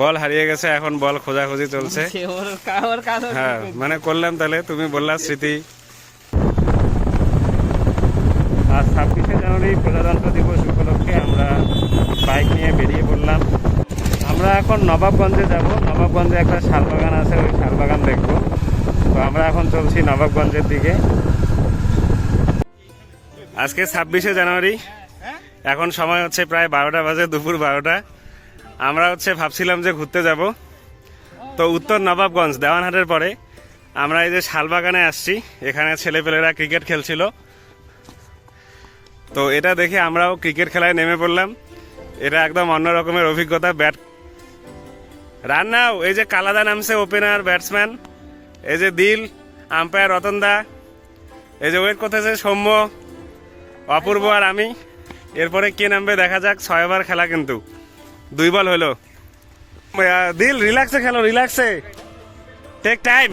বল হারিয়ে গেছে এখন বল খোঁজাখুঁজি চলছে। হ্যাঁ মানে করলাম তাহলে তুমি বললা স্মৃতি। আজ ছাব্বিশে জানুয়ারি প্রজাতন্ত্র দিবস উপলক্ষে আমরা বাইক নিয়ে বেরিয়ে পড়লাম। আমরা এখন নবাবগঞ্জে যাব। নবাবগঞ্জে একটা শালবাগান আছে ওই শালবাগান দেখব। তো আমরা এখন চলছি নবাবগঞ্জের দিকে। আজকে ছাব্বিশে জানুয়ারি এখন সময় হচ্ছে প্রায় বারোটা বাজে, দুপুর বারোটা। আমরা হচ্ছে ভাবছিলাম যে ঘুরতে যাব। তো উত্তর নবাবগঞ্জ, দেওয়ানহাটের পরে আমরা এই যে শালবাগানে আসছি। এখানে ছেলেপেলেরা ক্রিকেট খেলছিল। তো এটা দেখে আমরাও ক্রিকেট খেলায় নেমে পড়লাম। এটা একদম অন্য রকমের অভিজ্ঞতা, ব্যাট রান নাও এই যে কালাদা নামছে ওপেনার, ব্যাটসম্যান। এই যে দিল, আম্পায়ার রতন দা। এই যে ওয়েট করতেছে সৌম্য, অপূর্ব আর আমি। এরপরে কে নামবে দেখা যাক ছয় ওভার খেলা কিন্তু। দুই বল হলো। দিল রিল্যাক্সে খেলো রিল্যাক্সে টেক টাইম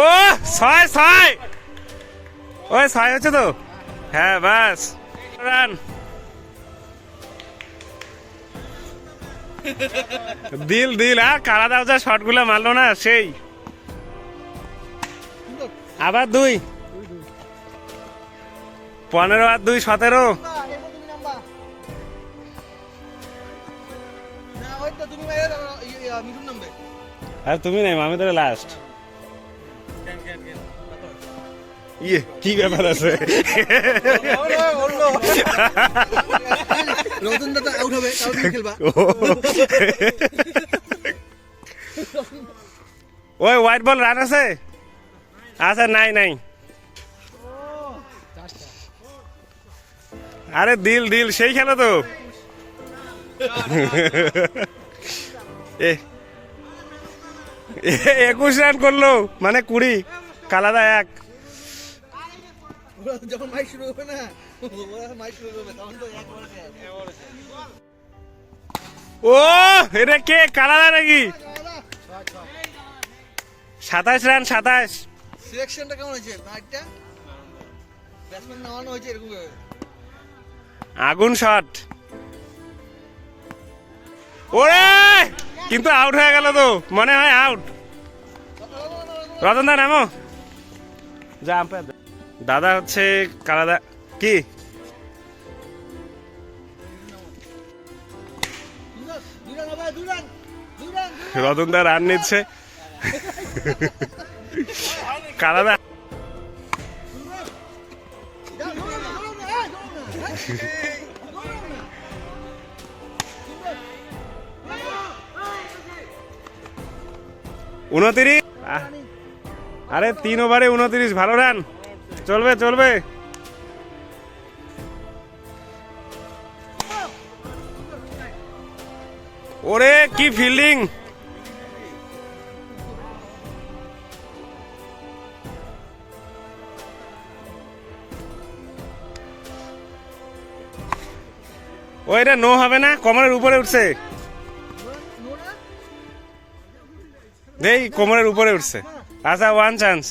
ও, ছয় ছয়। ওই ছয় হচ্ছে তো? হ্যাঁ বাস রান দিল দিল আর কারা দাও যা শটগুলো মারলো না, সেই। আবার দুই। পনেরো আর দুই সতেরো। আর তুমি নাই আমি তো লাস্ট ইয়ে কি ব্যাপার আছে? রতন দাদা আউট হবে খেলবা। ওই হোয়াইট বল রান আছে? আচ্ছা নাই নাই। আরে দিল দিল সেই খেলো তো একুশ রান করল মানে কুড়ি কালাদা এক। যখন মাইক শুরু হবে না মাইক শুরু করবে তখন তো একবার ও এটা কে কালাদা নাকি? সাতাশ রান সাতাশ। সিলেকশনটা কেমন হয়েছে? ব্যাটসম্যান নামানো হয়েছে এরকম। আগুন শট ওরে! কিন্তু আউট হয়ে গেল তো। মনে হয় আউট রতন দা নামো। দাদা হচ্ছে কালাদা কি? রতন দা রান নিচ্ছে। কালাদা উনতিরিশ। আরে তিন ওভারে উনতিরিশ ভালো রান। চলবে চলবে। ওরে কি ফিল্ডিং ও এটা নো হবে না, কোমরের উপরে উঠছে। দেই, কোমরের উপরে উঠছে। আচ্ছা ওয়ান চান্স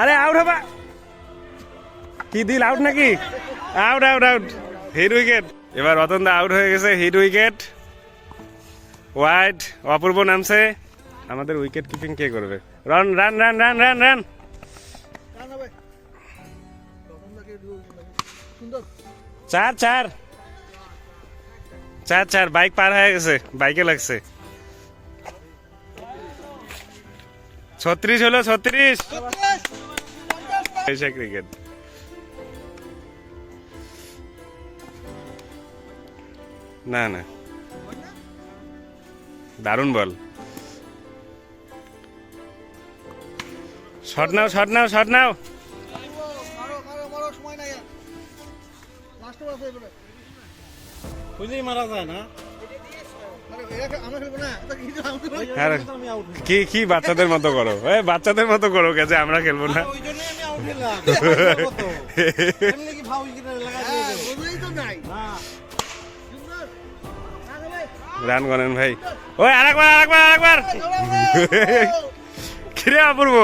আরে আউট হবা। কি দিল আউট নাকি? Out out out hit wicket এবার রতন দা আউট হয়ে গেছে হিট উইকেট ওয়াইড অপূর্ব নামছে। আমাদের উইকেট কিপিং কে করবে? Run run run run run run চার চার। চার চার বাইক পার হয়ে গেছে বাইকে লাগছে। ছত্রিশ হলো ছত্রিশ। ক্রিকেট না না। দারুণ বল শট নাও শট নাও শট নাও। মারো যায় না। আরে, কি কি বাচ্চাদের মতো করো? এই বাচ্চাদের মতো করো গেছে আমরা খেলব না? হ্যাঁ রান হবে রান গনেন ভাই। ওই আরেকবার আরেকবার আরেকবার। কিরে অপূর্ব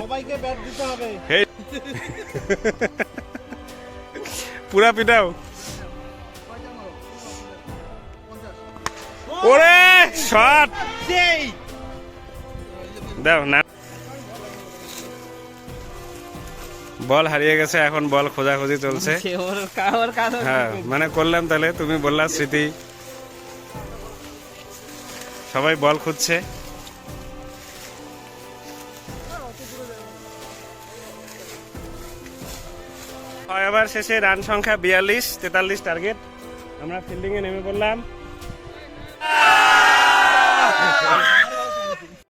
সবাইকে ব্যাট দিতে হবে। পুরা পিটাও। ওরে শট। দাও না। বল হারিয়ে গেছে এখন বল খোঁজাখুঁজি চলছে। হ্যাঁ মানে করলাম তাহলে তুমি বললা স্মৃতি। সবাই বল খুঁজছে। ছয় ওভার শেষে রান সংখ্যা বিয়াল্লিশ তেতাল্লিশ টার্গেট আমরা ফিল্ডিংয়ে নেমে পড়লাম।